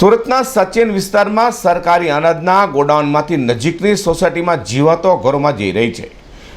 સુરતના સચિન વિસ્તારમાં સરકારી અનાજના ગોડાઉનમાંથી નજીકની સોસાયટીમાં જીવાતો ઘરોમાં જઈ રહી છે.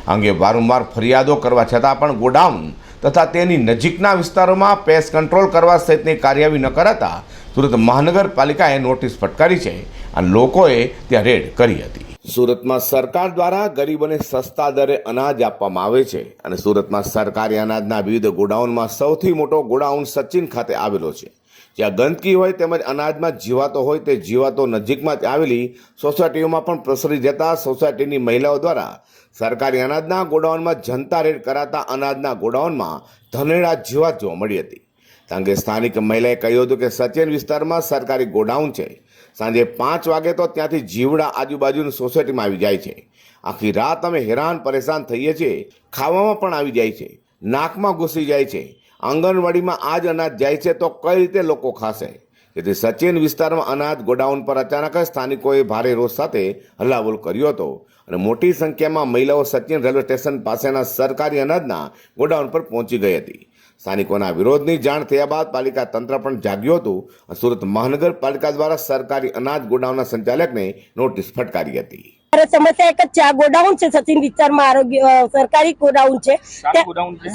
અંગે વારંવાર ફરિયાદો કરવા છતાં પણ ગોડાઉન તથા તેની નજીકના વિસ્તારોમાં પેસ્ટ કંટ્રોલ કરવા સહિતની કાર્યવાહી ન કરાતા સુરત મહાનગરપાલિકાએ નોટિસ ફટકારી છે. અને લોકોએ ત્યાં રેડ કરી હતી. સુરતમાં સરકાર દ્વારા ગરીબોને સસ્તા દરે અનાજ આપવામાં આવે છે અને સુરતમાં સરકારી અનાજના વિવિધ ગોડાઉનમાં સૌથી મોટો ગોડાઉન સચિન ખાતે આવેલો છે. જ્યાં ગંદકી હોય તેમજ અનાજમાં જીવાતો હોય તે જીવાતો નજીકમાં જ આવેલી સોસાયટીઓમાં પણ પ્રસરી જતા સોસાયટીની મહિલાઓ દ્વારા સરકારી અનાજના ગોડાઉનમાં જનતા રેડ કરાતા અનાજના ગોડાઉનમાં ધનેડા જીવાત જોવા મળી હતી. કારણ કે સ્થાનિક મહિલાએ કહ્યું હતું કે સચિન વિસ્તારમાં સરકારી ગોડાઉન છે. સાંજે પાંચ વાગે તો ત્યાંથી જીવડા આજુબાજુની સોસાયટીમાં આવી જાય છે. આખી રાત અમે હેરાન પરેશાન થઈએ છીએ. ખાવામાં પણ આવી જાય છે. નાકમાં ઘૂસી જાય છે. આંગણવાડીમાં આ જ અનાજ જાય છે તો કઈ રીતે લોકો ખાશે? જેથી સચિન વિસ્તારમાં અનાજ ગોડાઉન પર અચાનક જ સ્થાનિકોએ ભારે રોષ સાથે હલ્લાબોલ કર્યો હતો અને મોટી સંખ્યામાં મહિલાઓ સચિન રેલવે સ્ટેશન પાસેના સરકારી અનાજના ગોડાઉન પર પહોંચી ગઈ હતી. સ્થાનિકોના વિરોધની જાણ થયા બાદ પાલિકા તંત્ર પણ જાગ્યું હતું સુરત મહાનગરપાલિકા દ્વારા સરકારી અનાજ ગોડાઉનના સંચાલકને નોટિસ ફટકારી હતી. સમસ્યા એક જ છે આ ગોડાઉન છે સચિન વિસ્તારમાં આરોગ્ય સરકારી ગોડાઉન છે?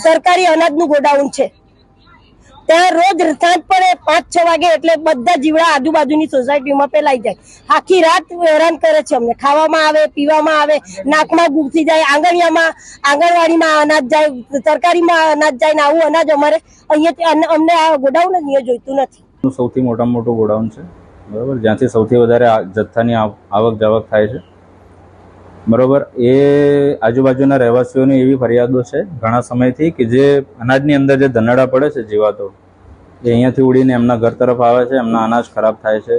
સરકારી અનાજનું ગોડાઉન છે. ત્યાં રોજ સાંજ પડે પાંચ છ વાગે એટલે બધા જીવડા આજુબાજુની સોસાયટીમાં ફેલાઈ જાય. આખી રાત હેરાન કરે છે અમને. ખાવામાં આવે, પીવામાં આવે, નાકમાં ઘૂસી જાય આંગણિયામાં આંગણવાડીમાં અનાજ જાય સરકારીમાં અનાજ જાય ને આવું અનાજ અમારે અહીંયાથી અમને આ ગોડાઉન જ અહીંયા જોઈતું નથી. સૌથી મોટામાં મોટું ગોડાઉન છે. બરાબર? જ્યાંથી સૌથી વધારે જથ્થાની આવ- આવક જાવક થાય છે. બરાબર, એ આજુબાજુના રહેવાસીઓની એવી ફરિયાદો છે ઘણા સમયથી કે જે અનાજની અંદર જે ધનાડા પડે છે જીવાતો, એ અહીંયાથી ઉડીને એમના ઘર તરફ આવે છે, એમના અનાજ ખરાબ થાય છે.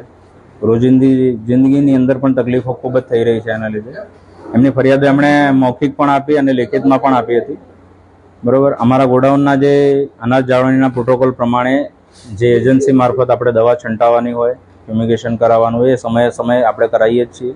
રોજિંદી જિંદગીની અંદર પણ તકલીફો ખૂબ જ થઈ રહી છે એના લીધે. એમની ફરિયાદો એમણે મૌખિક પણ આપી અને લેખિતમાં પણ આપી હતી. બરોબર, અમારા ગોડાઉનના જે અનાજ જાળવણીના પ્રોટોકોલ પ્રમાણે જે એજન્સી મારફત આપણે દવા છંટાવવાની હોય, ફ્યુમિગેશન કરાવવાનું હોય, એ સમયે સમયે આપણે કરાવીએ જ છીએ.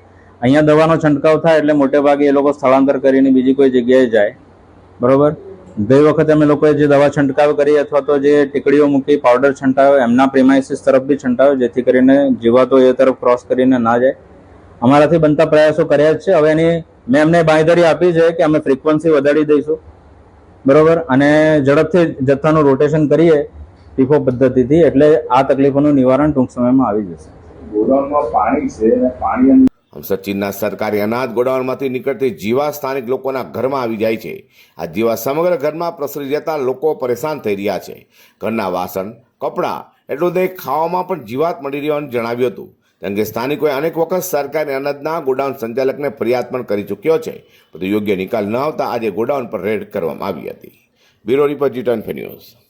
અહીંયા દવાનો છંટકાવ થાય એટલે મોટે ભાગે એ લોકો સ્થળાંતર કરીને બીજી કોઈ જગ્યાએ જાય. બરોબર? ગઈ વખતે અમે લોકોએ જે દવા છંટકાવ કરી અથવા તો જે ટીકડીઓ મૂકી પાવડર છંટાવ્યો એમના પ્રિમાઇસીસ તરફ બી છંટાવ્યો જેથી કરીને જીવાતો એ તરફ ક્રોસ કરીને ના જાય. અમારાથી બનતા પ્રયાસો કર્યા જ છે. હવે એની મેં એમને બાંયધરી આપી છે કે અમે ફ્રીક્વન્સી વધારી દઈશું. બરોબર? અને ઝડપથી જથ્થાનું રોટેશન કરીએ ટીફો પદ્ધતિથી એટલે આ તકલીફોનું નિવારણ ટૂંક સમયમાં આવી જશે. ગોડાઉનમાં પાણી છે અને પાણી સચિનના સરકારી અનાજ ગોડાઉનમાંથી નીકળતી જીવા સ્થાનિક લોકોના ઘરમાં આવી જાય છે. આ જીવા સમગ્ર ઘરમાં પ્રસરી જતા લોકો પરેશાન થઈ રહ્યા છે. ઘરના વાસણ, કપડાં એટલું દે ખાવામાં પણ જીવાત મળી રહેવાનું જણાવ્યું હતું. કારણ કે સ્થાનિકોએ અનેક વખત સરકારી અનાજના ગોડાઉન સંચાલકને ફરિયાદ પણ કરી ચૂક્યો છે. પરંતુ યોગ્ય નિકાલ ન આવતા આજે ગોડાઉન પર રેડ કરવામાં આવી હતી. બ્યુરો રિપોર્ટ જીટન ન્યૂઝ.